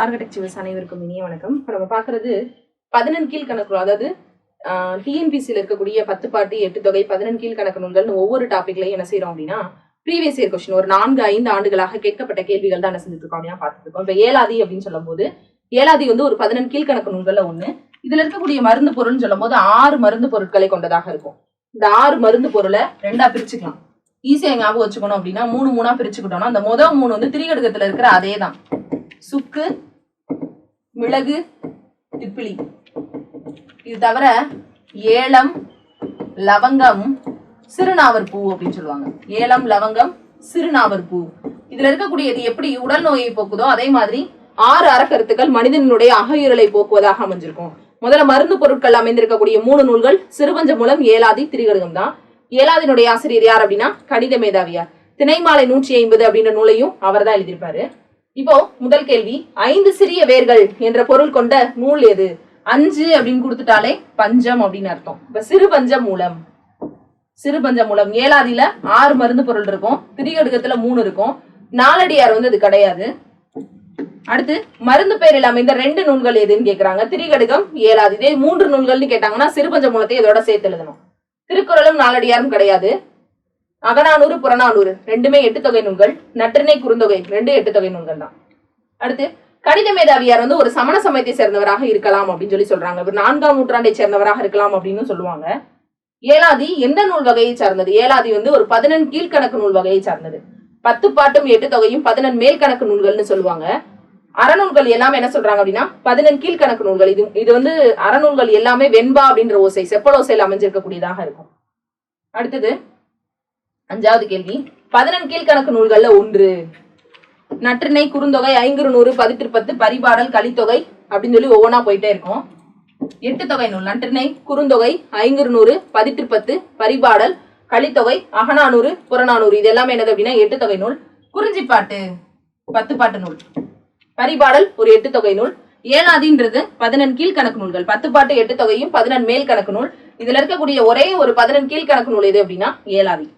Target achievers அனைவருக்கும் இனிய வணக்கம். இப்போ நம்ம பார்க்கறது பதினெண் கீழ் கணக்கு அதாவது டிஎன்பிசியில் இருக்கக்கூடிய பத்து பாட்டு எட்டு தொகை பதினெண் கீழ் கணக்கு நூல்கள்னு ஒவ்வொரு டாப்பிக்லையும் என்ன செய்யறோம் அப்படின்னா ப்ரீவியஸ் இயர் கொஸ்டின் ஒரு நான்கு ஐந்து ஆண்டுகளாக கேட்கப்பட்ட கேள்விகள் தான் என்ன செஞ்சுட்டு இருக்கோம் அப்படின்னா பார்த்துட்டு இருக்கோம் இப்போ ஏலாதி அப்படின்னு சொல்லும்போது ஏலாதி வந்து ஒரு பதினெண் கீழ்கணக்கு நூல்களில் ஒன்று இதுல இருக்கக்கூடிய மருந்து பொருள்னு சொல்லும் போது ஆறு மருந்து பொருட்களை கொண்டதாக இருக்கும். இந்த ஆறு மருந்து பொருளை ரெண்டா பிரிச்சுக்கலாம். ஈஸியா ஞாபகம் வச்சுக்கணும் அப்படின்னா மூணு மூணா பிரிச்சுக்கிட்டோம்னா அந்த முதல் மூணு வந்து திரிகடுகத்துல இருக்கிற அதே தான் சுக்கு மிளகு திப்பிலி இது தவிர ஏலம் லவங்கம் சிறுநாவர் பூ அப்படின்னு சொல்லுவாங்க. ஏலம் லவங்கம் சிறுநாவர் பூ. இதுல இருக்கக்கூடியது எப்படி உடல் நோயை போக்குதோ அதே மாதிரி ஆறு அறக்கருத்துக்கள் மனிதனுடைய அகையுறலை போக்குவதாக அமைஞ்சிருக்கும். முதல்ல மருந்து பொருட்கள் அமைந்திருக்கக்கூடிய மூணு நூல்கள் சிறுபஞ்ச மூலம் ஏலாதி திரிகடுகம் தான். ஏலாதினுடைய ஆசிரியர் யார் அப்படின்னா கணித மேதாவியார். திணைமாலை நூற்றி ஐம்பது அப்படின்ற நூலையும் அவர் தான் எழுதியிருப்பாரு. இப்போ முதல் கேள்வி ஐந்து சிறிய வேர்கள் என்ற பொருள் கொண்ட நூல் எது? அஞ்சு அப்படின்னு கொடுத்துட்டாலே பஞ்சம் அப்படின்னு அர்த்தம். இப்ப சிறு பஞ்ச மூலம். சிறு பஞ்ச மூலம். ஏழாதியில ஆறு மருந்து பொருள் இருக்கும். திரிகடுகத்துல மூணு இருக்கும். நாலடியார் வந்து அது கிடையாது. அடுத்து மருந்து பெயரில் அமைந்த ரெண்டு நூல்கள் எதுன்னு கேக்குறாங்க. திரிகடுகம் ஏழாது இதே மூன்று நூல்கள்னு கேட்டாங்கன்னா சிறுபஞ்ச மூலத்தை இதோட சேர்த்து எழுதணும். திருக்குறளும் நாலடியாரும் கிடையாது. அகநானூறு புறநானூறு ரெண்டுமே எட்டு தொகை நூல்கள் நற்றினை குறுந்தொகை ரெண்டு எட்டு தொகை நூல்கள் தான். அடுத்து கணித மேதாவியார் வந்து ஒரு சமண சமயத்தை சேர்ந்தவராக இருக்கலாம் அப்படின்னு சொல்லி சொல்றாங்க. இவர் நான்காம் நூற்றாண்டை சேர்ந்தவராக இருக்கலாம் அப்படின்னு சொல்லுவாங்க. ஏலாதி எந்த நூல் வகையை சார்ந்தது? ஏலாதி வந்து ஒரு பதினெண் கீழ்கணக்கு நூல் வகையை சார்ந்தது. பத்து பாட்டும் எட்டு தொகையும் பதினெண் மேல் கணக்கு நூல்கள்னு சொல்லுவாங்க. அறநூல்கள் எல்லாமே என்ன சொல்றாங்க அப்படின்னா பதினெண் கீழ்கணக்கு நூல்கள். இது இது வந்து அறநூல்கள் எல்லாமே வெண்பா அப்படின்ற ஓசை செப்பலோசையில் அமைஞ்சிருக்கக்கூடியதாக இருக்கும். அடுத்தது அஞ்சாவது கேள்வி. பதினெண் கீழ்கணக்கு நூல்கள்ல ஒன்று. நற்றிணை குறுந்தொகை ஐங்குறு நூறு பதிற்றுப்பத்து பரிபாடல் கலித்தொகை அப்படின்னு சொல்லி ஒவ்வொன்றா போயிட்டே இருக்கும். எட்டு தொகை நூல். நற்றிணை குறுந்தொகை ஐங்குறு நூறு பதிற்றுப்பத்து பரிபாடல் கலித்தொகை அகநானூறு புறநானூறு. இது எல்லாமே என்னது அப்படின்னா எட்டு தொகை நூல். குறிஞ்சிப்பாட்டு பத்து பாட்டு நூல். பரிபாடல் ஒரு எட்டு தொகை நூல். ஏழாதின்றது பதினெண் கீழ்கணக்கு நூல்கள். பத்து பாட்டு எட்டு தொகையும் பதினெண் மேல் கணக்கு நூல். இதுல இருக்கக்கூடிய ஒரே ஒரு பதினெண் கீழ்கணக்கு நூல் எது அப்படின்னா ஏழாதி.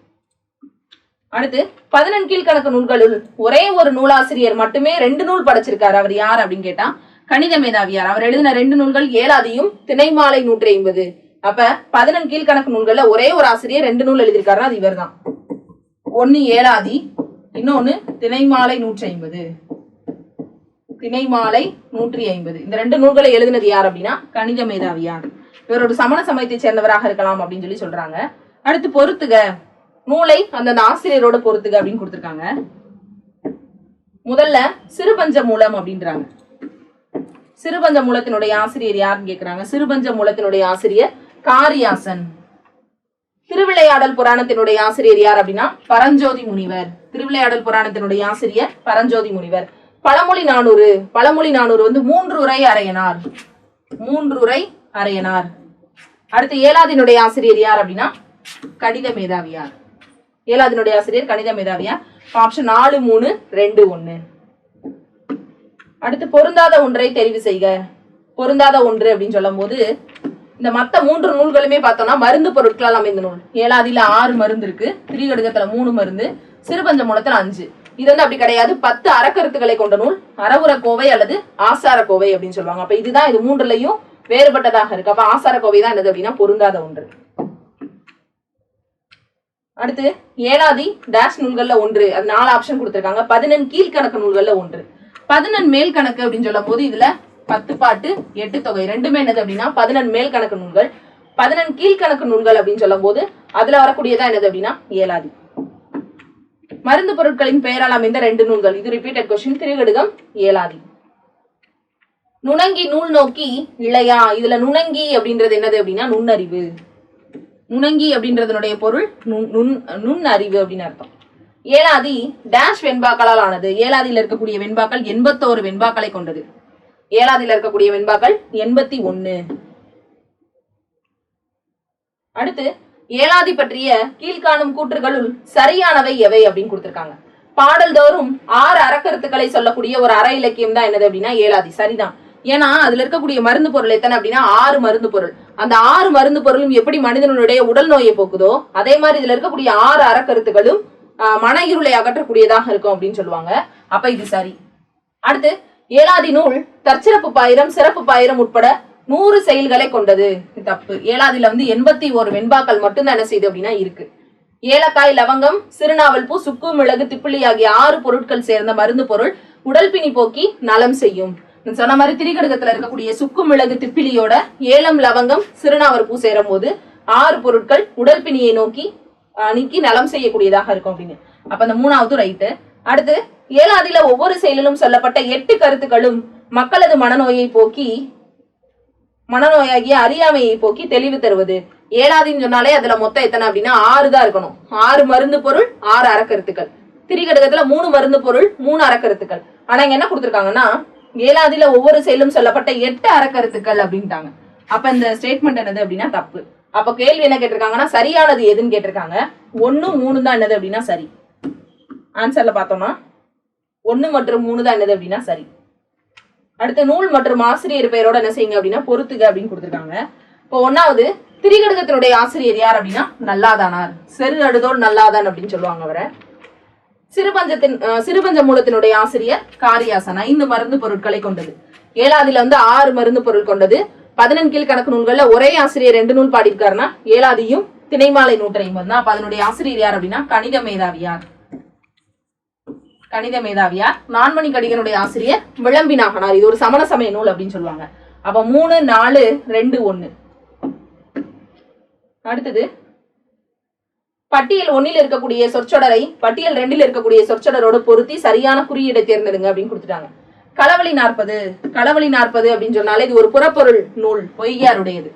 அடுத்து பதினெண் கீழ்கணக்கு நூல்களுள் ஒரே ஒரு நூலாசிரியர் மட்டுமே ரெண்டு நூல் படைச்சிருக்காரு. அவர் யார் அப்படின்னு கேட்டா கணித மேதாவியார். அவர் எழுதின ரெண்டு நூல்கள் ஏழாதியும் திணைமாலை நூற்றி ஐம்பது. அப்ப பதினெண் கீழ்கணக்கு நூல்கள்ல ஒரே ஒரு ஆசிரியர் ரெண்டு நூல் எழுதியிருக்காருன்னா அது இவர்தான். ஒன்னு ஏழாதி இன்னொன்னு திணைமாலை நூற்றி ஐம்பது. திணைமாலை நூற்றி ஐம்பது. இந்த ரெண்டு நூல்களை எழுதினது யார் அப்படின்னா கணித மேதாவியார். இவர் ஒரு சமண சமயத்தை சேர்ந்தவராக இருக்கலாம் அப்படின்னு சொல்லி சொல்றாங்க. அடுத்து பொறுத்துக நூலை அந்தந்த ஆசிரியரோட பொறுத்துக்க அப்படின்னு கொடுத்துருக்காங்க. முதல்ல சிறுபஞ்ச மூலம் அப்படின்றாங்க. சிறுபஞ்ச மூலத்தினுடைய ஆசிரியர் யாருன்னு கேக்குறாங்க. சிறுபஞ்ச மூலத்தினுடைய ஆசிரியர் காரியாசன். திருவிளையாடல் புராணத்தினுடைய ஆசிரியர் யார் அப்படின்னா? பரஞ்சோதி முனிவர். திருவிளையாடல் புராணத்தினுடைய ஆசிரியர் பரஞ்சோதி முனிவர். பழமொழி நானூறு. பழமொழி நானூறு வந்து மூன்று உரை அரையனார். மூன்று உரை அரையனார். அடுத்து ஏழாதினுடைய ஆசிரியர் யார் அப்படின்னா? கடித மேதாவியார் ஏழாதினுடைய ஆசிரியர் கணித மேதாவியா? ஆப்ஷன் நாலு மூணு ரெண்டு ஒண்ணு. அடுத்து பொருந்தாத ஒன்றை தெரிவு செய்க. பொருந்தாத ஒன்று அப்படின்னு சொல்லும் போது இந்த மத்த மூன்று நூல்களுமே பார்த்தோம்னா மருந்து பொருட்களால் அமைந்த நூல். ஏழாதியில ஆறு மருந்து இருக்கு திரிகடுகத்துல மூணு மருந்து சிறுபஞ்ச மூலத்துல அஞ்சு. இது வந்து அப்படி கிடையாது. பத்து அறக்கருத்துக்களை கொண்ட நூல். அறவுர கோவை அல்லது ஆசார கோவை அப்படின்னு சொல்லுவாங்க. அப்ப இதுதான் இது மூன்றுலையும் வேறுபட்டதாக இருக்கு. அப்ப ஆசார கோவை தான் என்னது அப்படின்னா பொருந்தாத ஒன்று. அடுத்து ஏழாதி டேஷ் நூல்கள்ல ஒன்று. அது நாலு ஆப்ஷன் கொடுத்துருக்காங்க. பதினெண் கீழ்கணக்கு நூல்கள்ல ஒன்று. பதினெண் மேல் கணக்கு அப்படின்னு சொல்லும் போது இதுல பத்து பாட்டு எட்டு தொகை. ரெண்டுமே என்னது அப்படின்னா பதினெண் மேல் கணக்கு நூல்கள். பதினெண் கீழ்கணக்கு நூல்கள் அப்படின்னு சொல்லும் போது அதுல வரக்கூடியதா என்னது அப்படின்னா ஏழாதி. மருந்து பொருட்களின் பெயரால் அமைந்த ரெண்டு நூல்கள். இது ரிப்பீட்டட் கொஸ்டின் திருகடுகம் ஏழாதி. நுணங்கி நூல் நோக்கி இளையா இதுல நுணங்கி அப்படின்றது என்னது அப்படின்னா நுண்ணறிவு. நுணங்கி அப்படின்றதனுடைய பொருள் நுண் நுண் அறிவு அப்படின்னு அர்த்தம். ஏலாதி டேஷ் வெண்பாக்களால் ஆனது. ஏலாதியில் இருக்கக்கூடிய வெண்பாக்கள் எண்பத்தோரு வெண்பாக்களை கொண்டது. ஏலாதியில் இருக்கக்கூடிய வெண்பாக்கள் எண்பத்தி ஒன்னு அடுத்து ஏலாதி பற்றிய கீழ்காணும் கூற்றுகளுள் சரியானவை எவை அப்படின்னு கொடுத்திருக்காங்க. பாடல்தோறும் ஆறு அறக்கருத்துக்களை சொல்லக்கூடிய ஒரு அற இலக்கியம் தான் என்னது அப்படின்னா ஏலாதி. சரிதான். ஏன்னா அதுல இருக்கக்கூடிய மருந்து பொருள் எத்தனை அப்படின்னா ஆறு மருந்து பொருள். அந்த ஆறு மருந்து பொருளும் எப்படி மனிதனுடைய உடல் நோயை போக்குதோ அதே மாதிரி இதுல இருக்கக்கூடிய ஆறு அறக்கருத்துகளும் மன இருளை அகற்றக்கூடியதாக இருக்கும் அப்படின்னு சொல்லுவாங்க. அப்ப இது சரி. அடுத்து ஏழாதி நூல் தற்சிறப்பு பாயிரம் சிறப்பு பாயிரம் உட்பட நூறு செயல்களை கொண்டது. தப்பு. ஏழாதில வந்து எண்பத்தி ஒரு வெண்பாக்கள் மட்டும்தான் என்ன செய்யுது அப்படின்னா இருக்கு. ஏலக்காய் லவங்கம் சிறுநாவல் பூ சுக்கு மிளகு திப்பிலி ஆகிய ஆறு பொருட்கள் சேர்ந்த மருந்து பொருள் உடல் பிணி போக்கி நலம் செய்யும். சொன்ன மாதிரி திரிகடுகத்துல இருக்கக்கூடிய சுக்கு மிளகு திப்பிலியோட ஏலம் லவங்கம் சிறுநாவர் பூ சேரும் போது ஆறு பொருட்கள் உடற்பிணியை நோக்கி நீக்கி நலம் செய்யக்கூடியதாக இருக்கும் அப்படின்னு. அப்ப அந்த மூணாவது ரைட்டு. அடுத்து ஏழாதில ஒவ்வொரு செயலிலும் சொல்லப்பட்ட எட்டு கருத்துக்களும் மக்களது மனநோயை போக்கி மனநோயாகிய அறியாமையை போக்கி தெளிவு தருவது. ஏழாதின்னு சொன்னாலே அதுல மொத்தம் எத்தனை அப்படின்னா ஆறு தான் இருக்கணும். ஆறு மருந்து பொருள் ஆறு அறக்கருத்துக்கள். திரிகடுகத்துல மூணு மருந்து பொருள் மூணு அறக்கருத்துக்கள். ஆனா இங்க என்ன கொடுத்துருக்காங்கன்னா ஏழாவதுல ஒவ்வொரு செயலும் சொல்லப்பட்ட எட்டு அறக்கருத்துக்கள் அப்படின்ட்டாங்க. அப்ப இந்த ஸ்டேட்மெண்ட் என்னது அப்படின்னா தப்பு. அப்ப கேள்வி என்ன கேட்டிருக்காங்கன்னா சரியானது எதுன்னு கேட்டிருக்காங்க. ஒன்னு மூணு தான் என்னது அப்படின்னா சரி. ஆன்சர்ல பார்த்தோம்னா ஒன்னு மற்றும் மூணு தான் என்னது அப்படின்னா சரி. அடுத்து நூல் மற்றும் ஆசிரியர் பெயரோட என்ன செய்யுங்க அப்படின்னா பொறுத்துக அப்படின்னு கொடுத்துருக்காங்க. இப்போ ஒன்னாவது திரிகடுகத்தினுடைய ஆசிரியர் யார் அப்படின்னா நல்லாதானார். செரு நடுதோல் நல்லாதான் அப்படின்னு சொல்லுவாங்க அவரை. சிறுபஞ்சத்தின் சிறுபஞ்ச மூலத்தினுடைய ஆசிரியர் காரியாசன் ஐந்து மருந்து பொருட்களை கொண்டது. ஏழாவதுல வந்து ஆறு மருந்து பொருள் கொண்டது. பதினெண் கீழ் கணக்கு நூல்கள்ல ஒரே ஆசிரியர் ரெண்டு நூல் பாடியிருக்காருன்னா ஏழாதியும் திணைமாலை நூற்றையும் தான். அப்ப அதனுடைய ஆசிரியர் யார் அப்படின்னா கணித மேதாவியார். கணித மேதாவியார். நான்மணி கடிகனுடைய ஆசிரியர் விளம்பினாகனார் இது ஒரு சமண சமய நூல் அப்படின்னு சொல்லுவாங்க. அப்ப மூணு நாலு ரெண்டு ஒன்னு அடுத்தது பட்டியல் ஒன்னில் இருக்கக்கூடிய சொற்சொடரை பட்டியல் ரெண்டில் இருக்கக்கூடிய சொற்சொடரோடு பொருத்தி சரியான குறியீடை தேர்ந்தெடுங்க அப்படின்னு கொடுத்துட்டாங்க. களவழி நாற்பது களவழி நாற்பது அப்படின்னு சொன்னாலே இது ஒரு புறப்பொருள் நூல் பொய்யாருடையது.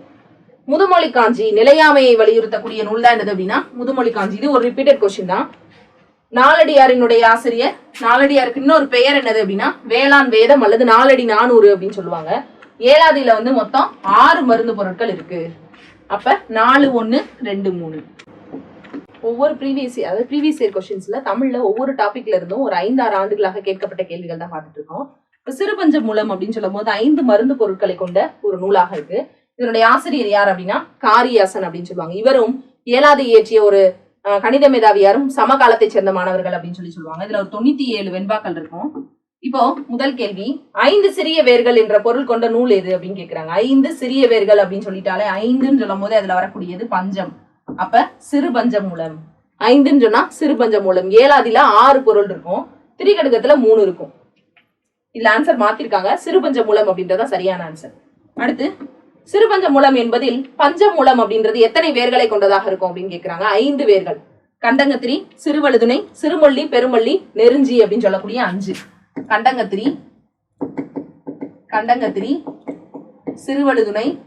முதுமொழி காஞ்சி நிலையாமையை வலியுறுத்தக்கூடிய நூல் தான் என்னது அப்படின்னா முதுமொழி காஞ்சி. இது ஒரு ரிப்பீட்டட் கொஸ்டின் தான். நாலடியாரினுடைய ஆசிரியர் நாலடியாருக்கு இன்னொரு பெயர் என்னது அப்படின்னா வேளாண் வேதம் அல்லது நாலடி நானூறு அப்படின்னு சொல்லுவாங்க. ஏழாவதுல வந்து மொத்தம் ஆறு மருந்து பொருட்கள் இருக்கு. அப்ப நாலு ஒன்று ரெண்டு மூணு. ஒவ்வொரு ப்ரீவியஸ் அதாவது ப்ரீவியஸ் இயர் கொஸ்டின்ஸ்ல தமிழ்ல ஒவ்வொரு டாபிக்ல இருந்தும் ஒரு ஐந்து ஆறு ஆண்டுகளாக கேட்கப்பட்ட கேள்விகள் தான் பார்த்துட்டு இருக்கோம். இப்ப சிறுபஞ்ச மூலம் அப்படின்னு சொல்லும் போது ஐந்து மருந்து பொருட்களை கொண்ட ஒரு நூலாக இருக்கு. இதனுடைய ஆசிரியர் யார் அப்படின்னா காரியாசன் அப்படின்னு சொல்லுவாங்க. இவரும் ஏழாவது இயற்றிய ஒரு அஹ், கணித மேதாவியாரும் சமகாலத்தை சேர்ந்த மாணவர்கள் அப்படின்னு சொல்லி சொல்லுவாங்க. இதுல ஒரு தொண்ணூத்தி ஏழு வெண்பாக்கள் இருக்கும். இப்போ முதல் கேள்வி ஐந்து சிறிய வேர்கள் என்ற பொருள் கொண்ட நூல் எது அப்படின்னு கேக்குறாங்க. ஐந்து சிறிய வேர்கள் அப்படின்னு சொல்லிட்டாலே ஐந்துன்னு சொல்லும் போது அதுல வரக்கூடியது பஞ்சம். அப்ப சிறு பஞ்ச மூலம். ஐந்துன்னு சொன்னா சிறு பஞ்ச மூலம். ஏழாதில ஆறு பொருள் இருக்கும். திரிகடுகத்துல மூணு இருக்கும். இதுல ஆன்சர் மாத்திருக்காங்க. சிறுபஞ்ச மூலம் அப்படின்றதா சரியான ஆன்சர் அடுத்து சிறுபஞ்ச மூலம் என்பதில் பஞ்ச மூலம் அப்படின்றது எத்தனை வேர்களை கொண்டதாக இருக்கும் அப்படின்னு கேக்குறாங்க. ஐந்து வேர்கள். கண்டங்கத்திரி சிறுவழுதுணை சிறுமல்லி பெருமல்லி நெருஞ்சி அப்படின்னு சொல்லக்கூடிய அஞ்சு. கண்டங்கத்திரி கண்டங்கத்திரி சிறுவழுதுணை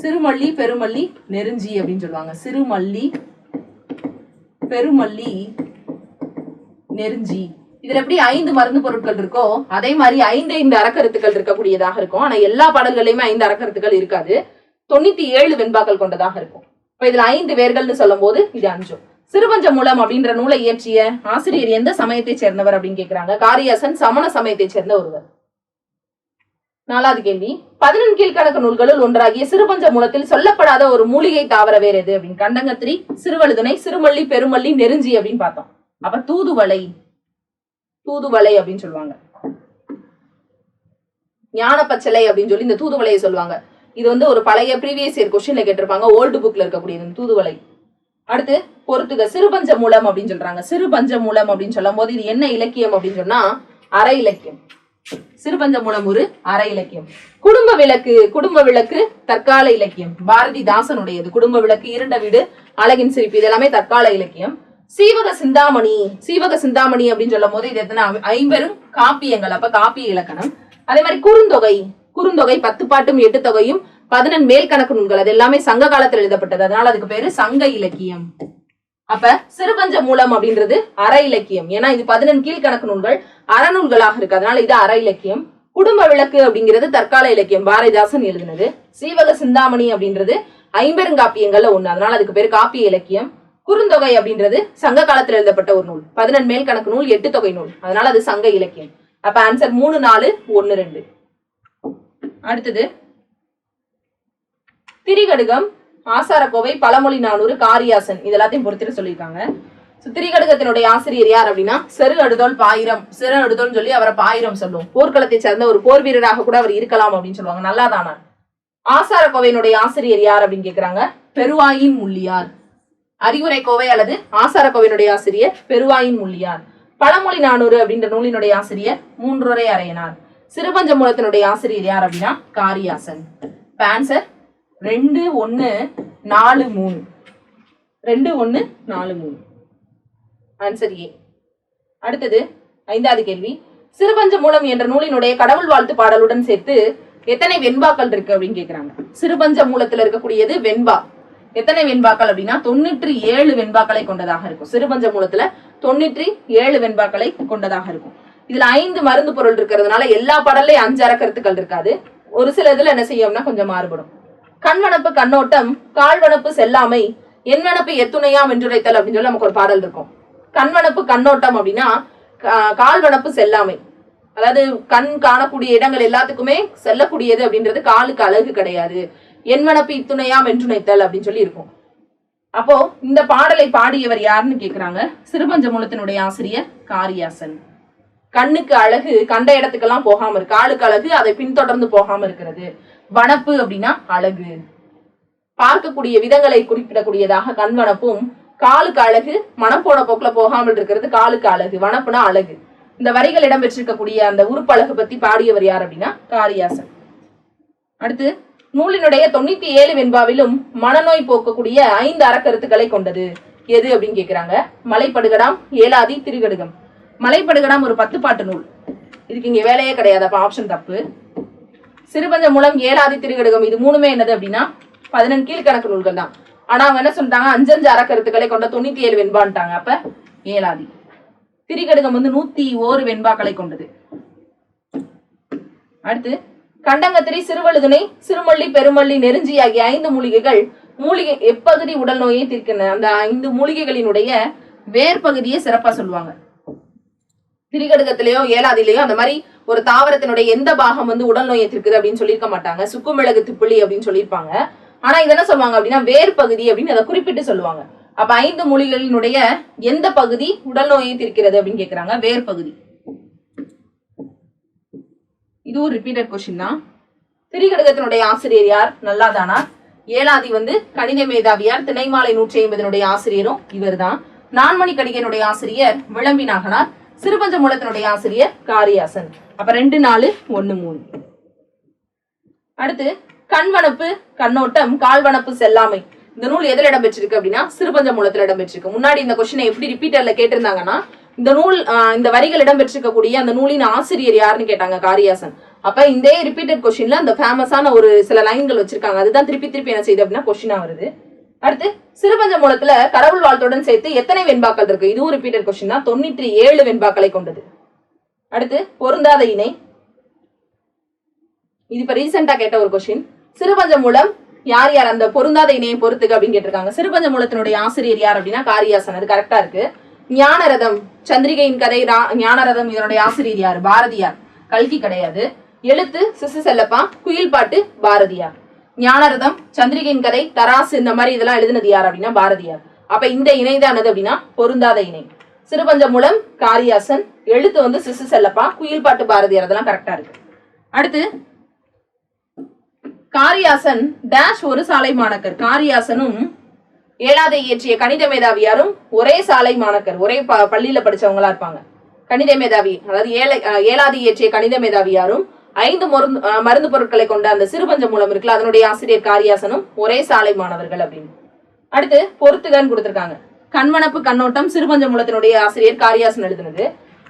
சிறுமல்லி பெருமல்லி நெருஞ்சி அப்படின்னு சொல்லுவாங்க. சிறுமல்லி பெருமல்லி நெருஞ்சி. இதுல எப்படி ஐந்து மருந்து பொருட்கள் இருக்கோ அதே மாதிரி ஐந்து ஐந்து அறக்கருத்துக்கள் இருக்கக்கூடியதாக இருக்கும். ஆனா எல்லா பாடல்களையுமே ஐந்து அறக்கருத்துக்கள் இருக்காது. தொண்ணூத்தி ஏழு வெண்பாக்கள் கொண்டதாக இருக்கும். இப்ப இதுல ஐந்து வேர்கள்னு சொல்லும் போது இது அஞ்சும் சிறுபஞ்ச மூலம் அப்படின்ற நூலை இயற்றிய ஆசிரியர் எந்த சமயத்தை சேர்ந்தவர் அப்படின்னு கேக்குறாங்க? காரியாசன் சமண சமயத்தை சேர்ந்த ஒருவர். நாலாவது கேள்வி. பதினெண் கீழ்கணக்கு நூல்களுள் ஒன்றாகிய சிறுபஞ்ச மூலத்தில் சொல்லப்படாத ஒரு மூலிகை தாவர வேறு எது அப்படின்னு? கண்டங்கத்திரி சிறுவழுதுனை சிறுமல்லி பெருமல்லி நெருஞ்சி அப்படின்னு பார்த்தோம். அப்ப தூதுவளை தூதுவளை அப்படின்னு சொல்லுவாங்க. ஞானப்பச்சலை அப்படின்னு சொல்லி இந்த தூதுவளையை சொல்லுவாங்க. இது வந்து ஒரு பழைய ப்ரீவியஸ் இயர் கொஸ்டின்ல கேட்டிருப்பாங்க. ஓல்டு புக்ல இருக்கக்கூடிய இந்த தூதுவளை. அடுத்து பொறுத்துக சிறுபஞ்ச மூலம் அப்படின்னு சொல்றாங்க. சிறுபஞ்ச மூலம் அப்படின்னு சொல்லும் போது இது என்ன இலக்கியம் அப்படின்னு சொன்னா அரை இலக்கியம். சிறுபஞ்ச மூலம் ஒரு அரை இலக்கியம். குடும்ப விளக்கு குடும்ப விளக்கு தற்கால இலக்கியம். பாரதிதாசனுடையது குடும்ப விளக்கு இருண்ட வீடு அழகின் சிரிப்பு இதெல்லாமே தற்கால இலக்கியம். சீவக சிந்தாமணி சீவக சிந்தாமணி அப்படின்னு சொல்லும் போது இது எத்தனை? ஐம்பெரும் காப்பியங்கள் அப்ப காப்பிய இலக்கணம். அதே மாதிரி குறுந்தொகை குறுந்தொகை பத்து பாட்டும் எட்டு தொகையும் பதினெண் மேல் கணக்கு நூல்கள் அது எல்லாமே சங்க காலத்தில் எழுதப்பட்டது. அதனால அதுக்கு பேரு சங்க இலக்கியம். அப்ப சிறுபஞ்ச மூலம் அப்படின்றது அற இலக்கியம். ஏன்னா இது பதினெண் கீழ்கணக்கு நூல்கள் அறநூல்களாக இருக்கு. அதனால இது அற இலக்கியம். குடும்ப விளக்கு அப்படிங்கிறது தற்கால இலக்கியம். பாரதிதாசன் எழுதினது. சீவக சிந்தாமணி அப்படின்றது ஐம்பெருங்காப்பியங்கள்ல ஒண்ணு. அதனால அதுக்கு பேர் காப்பிய இலக்கியம். குறுந்தொகை அப்படின்றது சங்க காலத்துல எழுதப்பட்ட ஒரு நூல். பதினெண் மேல் கணக்கு நூல் எட்டு தொகை நூல். அதனால அது சங்க இலக்கியம். அப்ப ஆன்சர் மூணு நாலு ஒன்னு ரெண்டு. அடுத்தது திரிகடுகம் ஆசாரக்கோவை பழமொழி நானூறு காரியாசன் இது எல்லாத்தையும் பொறுத்துட்டு சொல்லியிருக்காங்க. So, ஆசிரியர் யார் அப்படின்னா செரு அடுதோல் பாயிரம். செரு அடுதோல் சொல்லி அவரை பாயிரம் சொல்லுவோம். போர்க்களத்தை சேர்ந்த ஒரு போர் வீரராக கூட அவர் இருக்கலாம் அப்படின்னு சொல்லுவாங்க. நல்லாதானா? ஆசார கோவையினுடைய ஆசிரியர் யார் அப்படின்னு கேக்குறாங்க? பெருவாயின் முள்ளியார். அறிவுரை கோவை அல்லது ஆசார கோவையினுடைய ஆசிரியர் பெருவாயின் முள்ளியார். பழமொழி நானூறு அப்படின்ற நூலினுடைய ஆசிரியர் மூன்றுரை அறையனார். சிறுபஞ்ச மூலத்தினுடைய ஆசிரியர் யார் அப்படின்னா காரியாசன். ஆன்சர் ரெண்டு ஒன்னு நாலு மூணு. ரெண்டு ஒன்னு நாலு மூணு. ஆன்சர் ஏ அடுத்தது ஐந்தாவது கேள்வி. சிறுபஞ்ச மூலம் என்ற நூலினுடைய கடவுள் வாழ்த்து பாடலுடன் சேர்த்து எத்தனை வெண்பாக்கள் இருக்கு அப்படின்னு கேட்குறாங்க சிறுபஞ்ச மூலத்தில் இருக்கக்கூடியது வெண்பா. எத்தனை வெண்பாக்கள் அப்படின்னா தொண்ணூற்றி ஏழு வெண்பாக்களை கொண்டதாக இருக்கும். சிறுபஞ்ச மூலத்துல தொண்ணூற்றி ஏழு வெண்பாக்களை கொண்டதாக இருக்கும். இதுல ஐந்து மருந்து பொருள் இருக்கிறதுனால எல்லா பாடல்லையும் அஞ்சு அறக்கருத்துக்கள் இருக்காது. ஒரு சில இதுல என்ன செய்யும்னா கொஞ்சம் மாறுபடும். கண்வனப்பு கண்ணோட்டம் கால்வனப்பு செல்லாமை எண்வனப்பு எத்துணையாம் என்றுரைத்தல் அப்படின்னு சொல்லி நமக்கு ஒரு பாடல் இருக்கும். கண்வனப்பு கண்ணோட்டம் அப்படின்னா கா- கால்வனப்பு செல்லாமை. அதாவது கண் காணக்கூடிய இடங்கள் எல்லாத்துக்குமே செல்லக்கூடியது அப்படின்றது காலுக்கு அழகு கிடையாது. எண்வனப்பு இத்துணையாம் என்றுணைத்தல் அப்படின்னு சொல்லி இருக்கும். அப்போ இந்த பாடலை பாடியவர் யாருன்னு கேக்குறாங்க? சிறுபஞ்சமூலத்தினுடைய ஆசிரியர் காரியாசன். கண்ணுக்கு அழகு கண்ட இடத்துக்கெல்லாம் போகாம இருக்கு. காலுக்கு அழகு அதை பின்தொடர்ந்து போகாம இருக்கிறது. வனப்பு அப்படின்னா அழகு. பார்க்கக்கூடிய விதங்களை குறிப்பிடக்கூடியதாக கண் வனப்பும் காலுக்கு அழகு மனம் போன போக்குல போகாமல் இருக்கிறது காலுக்கு அழகு. வனப்புனா அழகு. இந்த வரிகள் இடம்பெற்றிருக்கக்கூடிய அந்த உறுப்பழகு பத்தி பாடியவர் யார் அப்படின்னா காரியாசன் அடுத்து நூலினுடைய தொண்ணூத்தி ஏழு வெண்பாவிலும் மனநோய் போக்கக்கூடிய ஐந்து அறக்கருத்துக்களை கொண்டது. எது அப்படின்னு கேக்குறாங்க? மலைப்படுகடாம் ஏலாதி திருகடுகம். மலைப்படுகடாம் ஒரு பத்து பாட்டு நூல். இதுக்கு இங்க வேலையே கிடையாது. அப்ப ஆப்ஷன் தப்பு. சிறுபஞ்ச மூலம் ஏழாதி திருகடுகம். இது மூணுமே என்னது அப்படின்னா பதினெண் கீழ்கணக்கு நூல்கள் தான் ஆனா அவங்க என்ன சொல்லிட்டாங்க? அஞ்சஞ்சு அறக்கருத்துக்களை கொண்ட தொண்ணூத்தி ஏழு வெண்பான்ட்டாங்க. அப்ப ஏலாதி திரிகடுகம் வந்து நூத்தி ஓரு வெண்பாக்களை கொண்டது. அடுத்து கண்டங்கத்திரி சிறுவழுதுனை சிறுமல்லி பெருமல்லி நெருஞ்சி ஆகிய ஐந்து மூலிகைகள் மூலிகை எப்பகுதி உடல் நோயை தீர்க்கின்றன. அந்த ஐந்து மூலிகைகளினுடைய வேர் பகுதியை சிறப்பா சொல்லுவாங்க. திரிகடுகத்திலேயோ ஏலாதிலேயோ அந்த மாதிரி ஒரு தாவரத்தினுடைய எந்த பாகம் வந்து உடல் நோயை திருக்குது அப்படின்னு சொல்லியிருக்க மாட்டாங்க. சுக்குமிளகு திப்பிலி அப்படின்னு சொல்லியிருப்பாங்க. ஆனா இது என்ன சொல்லுவாங்க அப்படின்னா வேர் பகுதி அப்படின்னு அதை குறிப்பிட்டு சொல்லுவாங்க. அப்ப ஐந்து மொழிகளினுடைய எந்த பகுதி உடல் நோயை திருக்கிறது அப்படின்னு கேக்குறாங்க. வேர் பகுதி. இதுவும் ரிப்பீட்டட் கொஸ்டின் தான். திரிகடுகத்தினுடைய ஆசிரியர் யார்? நல்லாதானா? ஏழாதி வந்து கணித மேதாவியார் திணைமாலை நூற்றி ஐம்பதனுடைய ஆசிரியரும் இவர் தான் நான்மணி கடிகனுடைய ஆசிரியர் விளம்பினாகனார் சிறுபஞ்ச மூலத்தினுடைய ஆசிரியர் காரியாசன். அப்ப ரெண்டு நாலு ஒன்னு மூணு. அடுத்து கண்வனப்பு கண்ணோட்டம் கால்வனப்பு செல்லாமை. இந்த நூல் எதில் இடம்பெற்றிருக்கு அப்படின்னா சிறுபஞ்ச மூலத்தில் இடம்பெற்றிருக்கு. முன்னாடி இந்த கொஸ்டினை எப்படி ரிப்பீட்டர்ல கேட்டிருந்தாங்கன்னா இந்த நூல் இந்த வரிகள் இடம்பெற்றிருக்கக்கூடிய அந்த நூலின் ஆசிரியர் யாருன்னு கேட்டாங்க காரியாசன். அப்ப இந்த ரிப்பீட்டட் கொஸ்டின்ல அந்த ஃபேமஸான ஒரு சில லைன்கள் வச்சிருக்காங்க. அதுதான் திருப்பி திருப்பி என்ன செய்யுது அப்படின்னா கொஸ்டினா வருது. அடுத்து சிறுபஞ்ச மூலத்துல கடவுள் வாழ்த்துடன் சேர்த்து எத்தனை வெண்பாக்கள் இருக்கு? இதுவும் ரிப்பீட்டட் கொஸ்டின் தான். தொண்ணூற்றி ஏழு வெண்பாக்களை கொண்டது. அடுத்து பொருந்தாத இணை. இது இப்ப ரீசெண்டா கேட்ட ஒரு கொஸ்டின் சிறுபஞ்ச மூலம் யார் யார் அந்த பொருந்தாத இணையை பொறுத்துக்கு அப்படின்னு கேட்டிருக்காங்க. சிறுபஞ்ச மூலத்தினுடைய ஆசிரியர் யார் அப்படின்னா காரியாசன். அது கரெக்டா இருக்கு. ஞானரதம். சந்திரிகையின் கதை ரா- ஞானரதம் இதனுடைய ஆசிரியர் யார்? பாரதியார். கல்கி கிடையாது. எழுத்து சிசு செல்லப்பா. குயில் பாட்டு பாரதியார். ஞானரதம் சந்திரிகையின் கதை தராசு இந்த மாதிரி இதெல்லாம் எழுதினது யார் அப்படின்னா பாரதியார். அப்ப இந்த இணைதானது அப்படின்னா பொருந்தாத இணை. சிறுபஞ்ச மூலம் காரியாசன் எழுத்து வந்து சிசு செல்லப்பா குயில் பாட்டு பாரதியார் அதெல்லாம் கரெக்டா இருக்கு. அடுத்து காரியாசன் டேஷ் ஒரு சாலை மாணக்கர். காரியாசனும் ஏழாதை இயற்றிய கணித மேதாவியாரும் ஒரே சாலை மாணக்கர். ஒரே ப- பள்ளியில படிச்சவங்களா இருப்பாங்க. கணித மேதாவி அதாவது ஏழை அஹ், ஏழாதி இயற்றிய கணித மேதாவியாரும் ஐந்து மருந்து மருந்து பொருட்களை கொண்ட அந்த சிறுபஞ்ச மூலம் இருக்குல்ல அதனுடைய ஆசிரியர் காரியாசனும் ஒரே சாலை மாணவர்கள் அப்படின்னு. அடுத்து பொறுத்துகன்னு கொடுத்திருக்காங்க. கண்வனப்பு கண்ணோட்டம் சிறுபஞ்ச மூலத்தினுடைய ஆசிரியர் காரியாசன் எழுதுனது.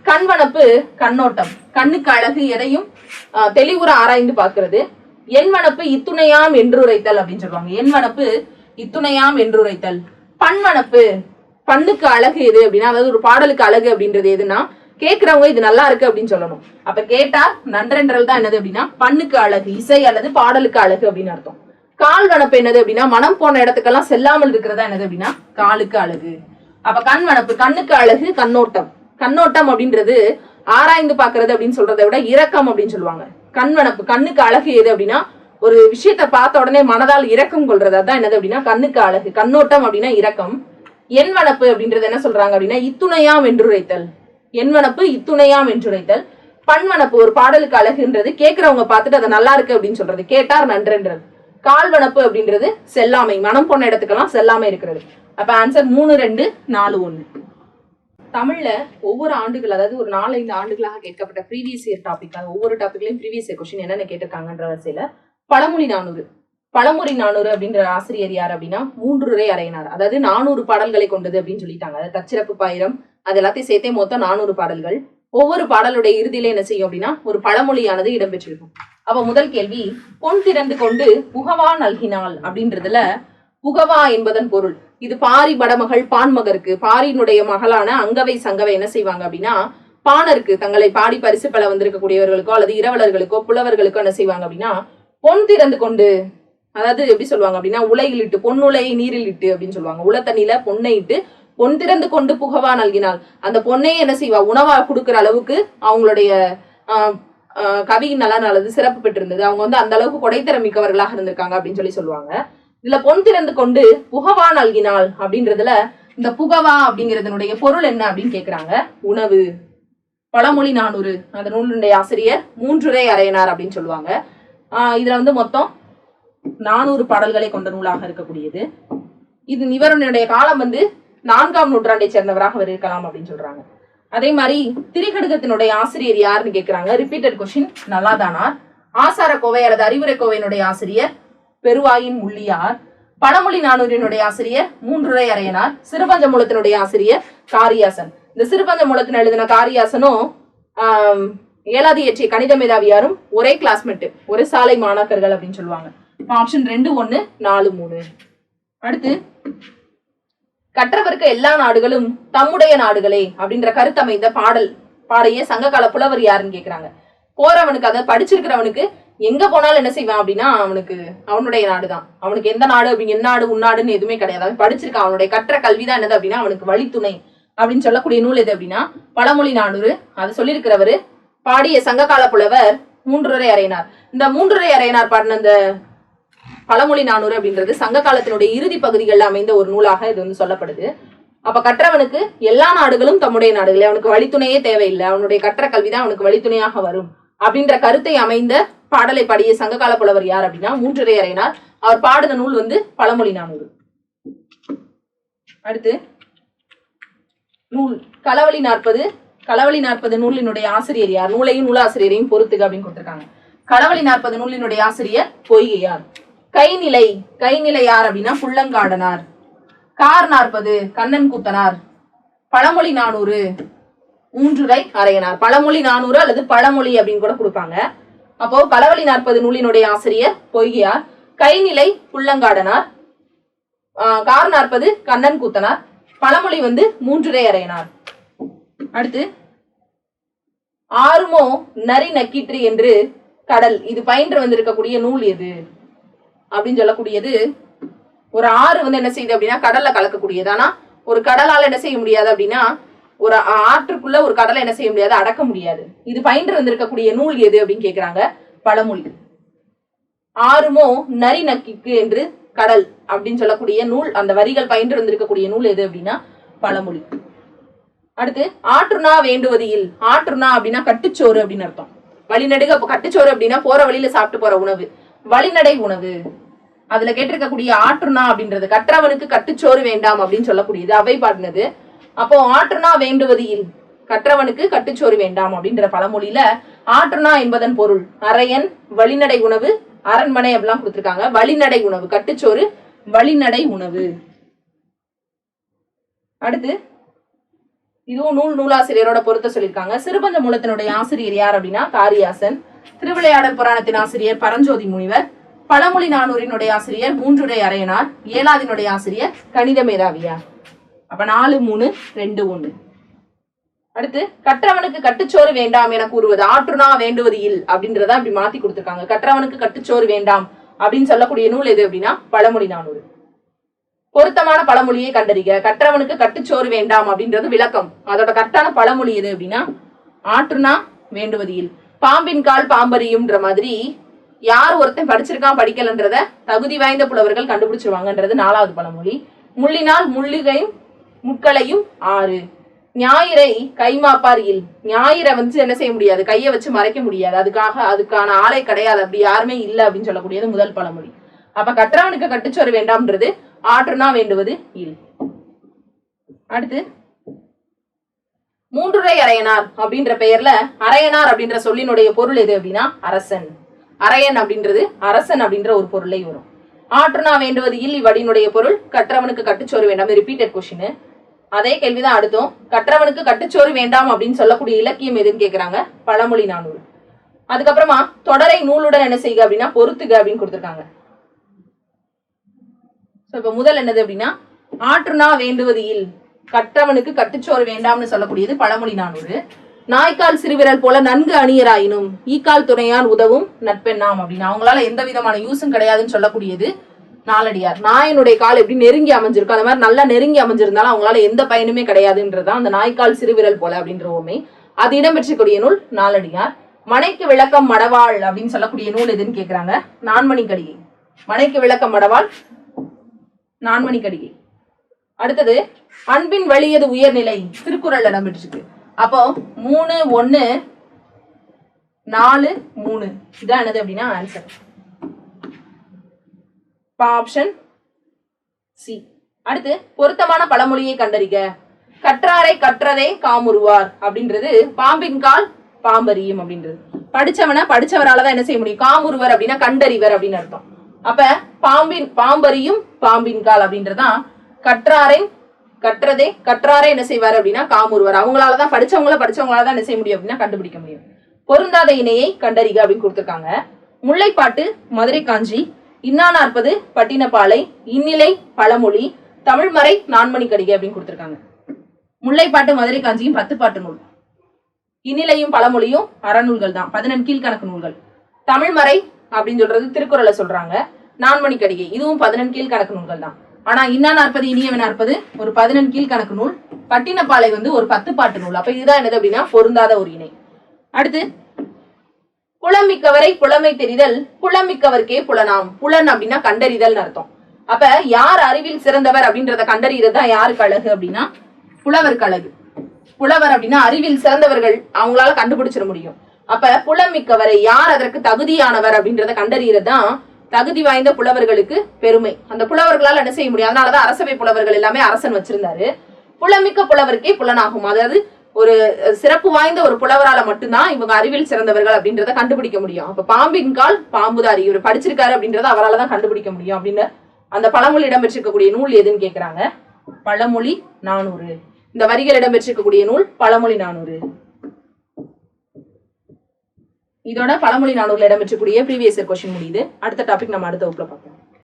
கண்வனப்பு கண்ணோட்டம் கண்ணுக்கு அழகு எதையும் தெளிவுற ஆராய்ந்து பார்க்கிறது. எண்வனப்பு இத்துணையாம் என்றுரைத்தல் அப்படின்னு சொல்லுவாங்க. எண்வனப்பு இத்துணையாம் என்றுரைத்தல். பண்வனப்பு பண்ணுக்கு அழகு எது அப்படின்னா அதாவது ஒரு பாடலுக்கு அழகு அப்படின்றது எதுனா கேட்கிறவங்க இது நல்லா இருக்கு அப்படின்னு சொல்லணும். அப்ப கேட்டா நன்றென்றல் தான் என்னது அப்படின்னா பண்ணுக்கு அழகு இசை அல்லது பாடலுக்கு அழகு அப்படின்னு அர்த்தம். கால் வனப்பு என்னது அப்படின்னா மனம் போன இடத்துக்கெல்லாம் செல்லாமல் இருக்கிறதா என்னது அப்படின்னா காலுக்கு அழகு. அப்ப கண் வனப்பு கண்ணுக்கு அழகு கண்ணோட்டம். கண்ணோட்டம் அப்படின்றது ஆராய்ந்து பாக்குறது அப்படின்னு சொல்றதை விட இரக்கம் அப்படின்னு சொல்லுவாங்க. கண் வனப்பு கண்ணுக்கு அழகு எது அப்படின்னா ஒரு விஷயத்த பார்த்த உடனே மனதால் இரக்கம் கொள்றது. அதான் என்னது அப்படின்னா கண்ணுக்கு அழகு. கண்ணோட்டம் அப்படின்னா இரக்கம். எண்வனப்பு அப்படின்றது என்ன சொல்றாங்க அப்படின்னா இத்துணையா வென்றுரைத்தல். எண்வனப்பு இத்துணையாம் என்றுரைத்தல். பண்வனப்பு ஒரு பாடலுக்கு அழகுன்றது. கேட்கிறவங்க பார்த்துட்டு அது நல்லா இருக்கு அப்படின்னு சொல்றது. கேட்டார் நன்றுன்றது. கால்வனப்பு அப்படின்றது செல்லாமை. மனம் போன இடத்துக்கெல்லாம் செல்லாமை இருக்கிறது. அப்ப ஆன்சர் மூணு ரெண்டு நாலு ஒண்ணு. தமிழ்ல ஒவ்வொரு ஆண்டுகள் அதாவது ஒரு நாலஞ்சு ஆண்டுகளாக கேட்கப்பட்ட ப்ரீவியஸ் இயர் டாபிக் அது ஒவ்வொரு டாபிக்லயும் ப்ரீவியஸ் இயர் கொஸ்டின் என்னென்ன கேட்டிருக்காங்கன்ற வரிசையில பழமொழி நானூறு. பழமொழி நானூறு அப்படின்ற ஆசிரியர் யார் அப்படின்னா மூன்றுரை அறையினார். அதாவது நானூறு பாடல்களை கொண்டது அப்படின்னு சொல்லிட்டாங்க. அதாவது தச்சிறப்பு பாயிரம் அது எல்லாத்தையும் சேர்த்தே மொத்தம் நானூறு பாடல்கள். ஒவ்வொரு பாடலுடைய இறுதியில என்ன செய்யும் அப்படின்னா ஒரு பழமொழியானது இடம்பெற்றிருக்கும். அப்ப முதல் கேள்வி பொன் திறந்து கொண்டு புகவா நல்கினாள் அப்படின்றதுல புகவா என்பதன் பொருள். இது பாரி படமகள் பான்மகருக்கு பாரியினுடைய மகளான அங்கவை சங்கவை என்ன செய்வாங்க அப்படின்னா பாணருக்கு தங்களை பாடி பரிசு பல வந்திருக்கக்கூடியவர்களுக்கோ அல்லது இரவலர்களுக்கோ புலவர்களுக்கோ என்ன செய்வாங்க அப்படின்னா பொன் திறந்து கொண்டு அதாவது எப்படி சொல்லுவாங்க அப்படின்னா உலையில் இட்டு பொன்னுலை நீரில் இட்டு அப்படின்னு சொல்லுவாங்க. உல தண்ணியில பொன்னை இட்டு பொன் திறந்து கொண்டு புகவா நல்கினாள். அந்த பொண்ணையே என்ன செய்வா? உணவா கொடுக்குற அளவுக்கு அவங்களுடைய கவியின் நலன் அல்லது சிறப்பு பெற்றிருந்தது. அவங்க வந்து அந்த அளவுக்கு கொடைத்திறம் மிக்கவர்களாக இருந்திருக்காங்க அப்படின்னு சொல்லி சொல்லுவாங்க. இதுல பொன் திறந்து கொண்டு புகவா நல்கினாள் அப்படின்றதுல இந்த புகவா அப்படிங்கிறதுனுடைய பொருள் என்ன அப்படின்னு கேக்குறாங்க. உணவு. பழமொழி நானூறு. அந்த நூலினுடைய ஆசிரியர் மூன்றுரை அறையனார் அப்படின்னு சொல்லுவாங்க. ஆஹ் இதுல வந்து மொத்தம் நானூறு பாடல்களை கொண்ட நூலாக இருக்கக்கூடியது. இது இவருடைய காலம் வந்து நான்காம் நூற்றாண்டை சேர்ந்தவராக அவர் இருக்கலாம் அப்படின்னு சொல்றாங்க. அதே மாதிரி திரிகடுகத்தினுடைய ஆசிரியர் யாருன்னு கேட்கிறாங்க ரிப்பீட்டட் கொஸ்டின் நல்லாதானார் ஆசார கோவை அல்லது அறிவுரை கோவையினுடைய ஆசிரியர் பெருவாயின் முள்ளியார். பழமொழி நானூரினுடைய ஆசிரியர் மூன்றுரை அறையனார் சிறுபஞ்சமூலத்தினுடைய ஆசிரியர் காரியாசன். இந்த சிறுபஞ்சமூலத்தின் எழுதின காரியாசனும் ஆம், இயற்றிய கணித மேதாவியாரும் ஒரே கிளாஸ்மேட்டு ஒரே சாலை மாணாக்கர்கள் அப்படின்னு சொல்லுவாங்க. ஆப்ஷன் ரெண்டு ஒன்று நாலு மூணு. அடுத்து கற்றவர்க்க எல்லா நாடுகளும் தம்முடைய நாடுகளே அப்படின்ற கருத்தமைந்த பாடல் பாடைய சங்ககால புலவர் யாருன்னு கேட்குறாங்க போறவனுக்கு அதை படிச்சிருக்கிறவனுக்கு எங்க போனாலும் என்ன செய்வான் அப்படின்னா அவனுக்கு அவனுடைய நாடுதான். அவனுக்கு எந்த நாடு அப்படி என் நாடு உன்னாடுன்னு எதுவுமே கிடையாது. அவன் படிச்சிருக்கான். அவனுடைய கற்ற கல்விதான் என்னது அப்படின்னா அவனுக்கு வழித்துணை அப்படின்னு சொல்லக்கூடிய நூல் எது அப்படின்னா பழமொழி நானூறு. அதை சொல்லியிருக்கிறவரு பாடிய சங்ககால புலவர் மூன்றுரை அறையினார். இந்த மூன்றுரை அறையினார் பாடின அந்த பழமொழி நானூறு அப்படின்றது சங்க காலத்தினுடைய இறுதி பகுதிகளில் அமைந்த ஒரு நூலாக இது வந்து சொல்லப்படுது. அப்ப கற்றவனுக்கு எல்லா நாடுகளும் தம்முடைய நாடுகளே அவனுக்கு வழித்துணையே தேவையில்லை. அவனுடைய கற்ற கல்விதான் அவனுக்கு வழித்துணையாக வரும். அப்படின்ற கருத்தை அமைந்த பாடலை பாடிய சங்ககால புலவர் யார் அப்படின்னா மூன்றரை அறையினார். அவர் பாடின நூல் வந்து பழமொழி நானூறு. அடுத்து நூல் களவழி நாற்பது. களவழி நாற்பது நூலினுடைய ஆசிரியர் யார்? நூலையும் நூலாசிரியரையும் பொறுத்துக அப்படின்னு கொடுத்திருக்காங்க. களவழி நாற்பது நூலினுடைய ஆசிரியர் பொய்கையார். கைநிலை கைநிலை யார் அப்படின்னா புள்ளங்காடனார். கார் நாற்பது கண்ணன் கூத்தனார். பழமொழி நானூறு மூன்றுரை அறையனார் பழமொழி நானூறு அல்லது பழமொழி அப்படின்னு கூட கொடுப்பாங்க. அப்போ களவழி நாற்பது நூலினுடைய ஆசிரியர் பொய்கையார். கைநிலை புள்ளங்காடனார். கார் நாற்பது கண்ணன் கூத்தனார். பழமொழி வந்து மூன்றுரை அறையனார் அடுத்து ஆறுமோ நரி நக்கிற்று என்று கடல். இது பயின்று வந்திருக்கக்கூடிய நூல் எது? அப்படின்னு சொல்லக்கூடியது ஒரு ஆறு வந்து என்ன செய்யுது அப்படின்னா கடல்ல கலக்கக்கூடியது. ஆனா ஒரு கடலால என்ன செய்ய முடியாது அப்படின்னா ஒரு ஆற்றுக்குள்ள ஒரு கடலை என்ன செய்ய முடியாது அடக்க முடியாது. இது பயின்று வந்திருக்கக்கூடிய நூல் எது அப்படின்னு கேக்குறாங்க? பழமொழி. ஆறுமோ நரி நக்கிக்கு என்று கடல் அப்படின்னு சொல்லக்கூடிய நூல் அந்த வரிகள் பயின்று வந்திருக்கக்கூடிய நூல் எது அப்படின்னா பழமொழி. அடுத்து ஆற்றுனா வேண்டுவது இல் ஆற்றுனா அப்படின்னா கட்டுச்சோறு அப்படின்னு அர்த்தம். வழிநடுக கட்டுச்சோறு அப்படின்னா போற வழியில சாப்பிட்டு போற உணவு. வழிநடை உணவு. அதுல கேட்டிருக்கக்கூடிய ஆற்றுனா அப்படின்றது கற்றவனுக்கு கட்டுச்சோறு வேண்டாம் அப்படின்னு சொல்லக்கூடியது அவை பாடினது. அப்போ ஆற்றுனா வேண்டுவது இல் கற்றவனுக்கு கட்டுச்சோறு வேண்டாம் அப்படின்ற பழமொழியில ஆற்றுனா என்பதன் பொருள் அரையன் வழிநடை உணவு அரண்மனை அப்படிலாம் கொடுத்துருக்காங்க. வழிநடை உணவு கட்டுச்சோறு வழிநடை உணவு. அடுத்து இதுவும் நூல் நூலாசிரியரோட பொருத்த சொல்லியிருக்காங்க. சிறுபஞ்ச மூலத்தினுடைய ஆசிரியர் யார் அப்படின்னா காரியாசன். திருவிளையாடல் புராணத்தின் ஆசிரியர் பரஞ்சோதி முனிவர் பழமொழி நானூரினுடைய ஆசிரியர் மூன்றுடைய அரையனார் ஏழாதினுடைய ஆசிரியர் கணித மேதாவியார். அப்ப நாலு மூணு ரெண்டு ஒண்ணு அடுத்து கற்றவனுக்கு கட்டுச்சோறு வேண்டாம் என கூறுவது ஆற்றுனா வேண்டுவது இல் அப்படின்றத அப்படி மாத்தி கொடுத்துருக்காங்க. கற்றவனுக்கு கட்டுச்சோறு வேண்டாம் அப்படின்னு சொல்லக்கூடிய நூல் எது அப்படின்னா பழமொழி நானூறு. பொருத்தமான பழமொழியை கண்டறிக. கற்றவனுக்கு கட்டுச்சோறு வேண்டாம் அப்படின்றது விளக்கம். அதோட கரெக்டான பழமொழி எது அப்படின்னா ஆற்றுனா வேண்டுவது இல். பாம்பின் கால் பாம்பரியும்ன்ற மாதிரி யார் ஒருத்தன் படிச்சிருக்கான் படிக்கலன்றத தகுதி வாய்ந்த புலவர்கள் கண்டுபிடிச்சிருவாங்கன்றது நாலாவது பழமொழி. முள்ளினால் முள்ளிகையும் முட்களையும் ஆறு. ஞாயிறை கைமாப்பார் இல் ஞாயிறை வந்து என்ன செய்ய முடியாது? கையை வச்சு மறைக்க முடியாது. அதுக்காக அதுக்கான ஆளே கிடையாது. அப்படி யாருமே இல்லை அப்படின்னு சொல்லக்கூடியது முதல் பழமொழி. அப்ப கற்றவனுக்கு கட்டுச்சோறு வேண்டாம்ன்றது ஆற்றுனா வேண்டுவது இல். அடுத்து மூன்றுரை அரையனார் அப்படின்ற பெயர்ல அரையனார் அப்படின்ற சொல்லினுடைய பொருள் எது அப்படின்னா அரசன். அரையன் அப்படின்றது அரசன் அப்படின்ற ஒரு பொருளை வரும். ஆற்றுனா வேண்டுவது இல் இவ்வடியினுடைய பொருள் கற்றவனுக்கு கட்டுச்சோறு வேண்டாம். ரிப்பீட்டட் கொஷின் அதே கேள்விதான் அடுத்தோம். கற்றவனுக்கு கட்டுச்சோறு வேண்டாம் அப்படின்னு சொல்லக்கூடிய இலக்கியம் எதுன்னு கேக்குறாங்க? பழமொழி நானூறு. அதுக்கப்புறமா தொடரை நூலுடன் என்ன செய்க அப்படின்னா பொறுத்துக அப்படின்னு கொடுத்துருக்காங்க. ஸோ இப்போ முதல் என்னது அப்படின்னா ஆற்றுனா வேண்டுவது இல். கற்றவனுக்கு கட்டுச்சோறு வேண்டாம்னு சொல்லக்கூடியது பழமொழி நானூறு. நாய்க்கால் சிறுவிரல் போல நன்கு அணியராயினும் ஈக்கால் துணையான் உதவும் நட்பெண்ணாம் அப்படின்னு. அவங்களால எந்த விதமான யூஸும் கிடையாதுன்னு சொல்லக்கூடியது நாலடியார். நாயனுடைய கால் எப்படி நெருங்கி அமைஞ்சிருக்கும் அந்த மாதிரி நல்லா நெருங்கி அமைஞ்சிருந்தாலும் அவங்களால எந்த பயனுமே கிடையாதுன்றதான் அந்த நாய்க்கால் சிறுவிரல் போல அப்படின்ற ஓமை. அது இடம்பெற்றக்கூடிய நூல் நாலடியார். மனைக்கு விளக்கம் மடவாள் அப்படின்னு சொல்லக்கூடிய நூல் எதுன்னு கேக்குறாங்க? நான்மணி கடிகை மனைக்கு விளக்கம் மடவாள் நான்மணி கடிகை அடுத்தது அன்பின் வழியது உயர்நிலை திருக்குறள் இடம்பெற்றிருக்கு அப்போ மூணு ஒன்னு நாலு மூணு. இதான் என்னது அப்படின்னா ஆன்சர் ஆப்ஷன் சி அடுத்து பொருத்தமான பழமொழியை கண்டறிக. கற்றாரை கற்றதே காமுறுவார் அப்படின்றது பாம்பின் கால் பாம்பரியும் அப்படின்றது. படிச்சவனை படிச்சவரால தான் என்ன செய்ய முடியும்? காமுறுவர் அப்படின்னா கண்டறிவர் அப்படின்னு அர்த்தம். அப்ப பாம்பின் பாம்பரியும் பாம்பின் கால் அப்படின்றதான் கற்றாரை கற்றதே கற்றாரை என்ன செய்வார் அப்படின்னா காமூர்வர் அவங்களால தான் படிச்சவங்கள படிச்சவங்களால தான் என்ன செய்ய முடியும் அப்படின்னா கண்டுபிடிக்க முடியும். பொருந்தாத இணையை கண்டறிக அப்படின்னு கொடுத்துருக்காங்க. முல்லைப்பாட்டு மதுரை காஞ்சி இன்னா நாற்பது பட்டினப்பாலை இந்நிலை பழமொழி தமிழ்மறை நான்மணி கடிகை அப்படின்னு கொடுத்துருக்காங்க. முல்லைப்பாட்டு மதுரை காஞ்சியும் பத்து பாட்டு நூல். இந்நிலையும் பழமொழியும் அறநூல்கள் தான். பதினெண் கீழ்கணக்கு நூல்கள். தமிழ்மறை அப்படின்னு சொல்றது திருக்குறளை சொல்றாங்க. நான்மணி கடிகை இதுவும் பதினெண் கீழ்கணக்கு நூல்கள் தான். ஆனா இன்னா நாற்பது இனியவன் நாற்பது ஒரு பதினெண் கீழ்கணக்கு நூல் பட்டினப்பாலை வந்து ஒரு பத்து பாட்டு நூல். அப்ப இதுதான் என்னது அப்படின்னா பொருந்தாத ஒரு இணை. அடுத்து புலமிக்கவரை புலமை தெரிதல் புலமிக்கவருக்கே புலனாம். புலன் அப்படின்னா கண்டறிதல் அர்த்தம். அப்ப யார் அறிவில் சிறந்தவர் அப்படின்றத கண்டறிகிறது தான் யாருக்கு அழகு அப்படின்னா புலவர் கழகு புலவர் அப்படின்னா அறிவில் சிறந்தவர்கள் அவங்களால கண்டுபிடிச்சிட முடியும். அப்ப புலமிக்கவரை யார் அதற்கு தகுதியானவர் அப்படின்றத கண்டறிகிறது தான் தகுதி வாய்ந்த புலவர்களுக்கு பெருமை. அந்த புலவர்களால் என்ன செய்ய முடியும்? அதனாலதான் அரசவை புலவர்கள் எல்லாமே அரசன் வச்சிருந்தாரு. புலமிக்க புலவருக்கே புலனாகும். அதாவது ஒரு சிறப்பு வாய்ந்த ஒரு புலவரால மட்டும்தான் இவங்க அறிவில் சிறந்தவர்கள் அப்படின்றத கண்டுபிடிக்க முடியும். அப்ப பாம்பின் கால் பாம்புதாரி. இவர் படிச்சிருக்காரு அப்படின்றத அவரால் தான் கண்டுபிடிக்க முடியும் அப்படின்னு அந்த பழமொழி இடம்பெற்றிருக்கக்கூடிய நூல் எதுன்னு கேட்கிறாங்க பழமொழி நானூறு. இந்த வரிகள் இடம்பெற்றிருக்கக்கூடிய நூல் பழமொழி நானூறு. இதோட பழமொழி நானூறுல இடம்பெற்றக்கூடிய ப்ரீவியஸ் இயர் கொஸ்டின் முடியுது. அடுத்த டாபிக் நம்ம அடுத்த வகுப்புல பார்க்கலாம்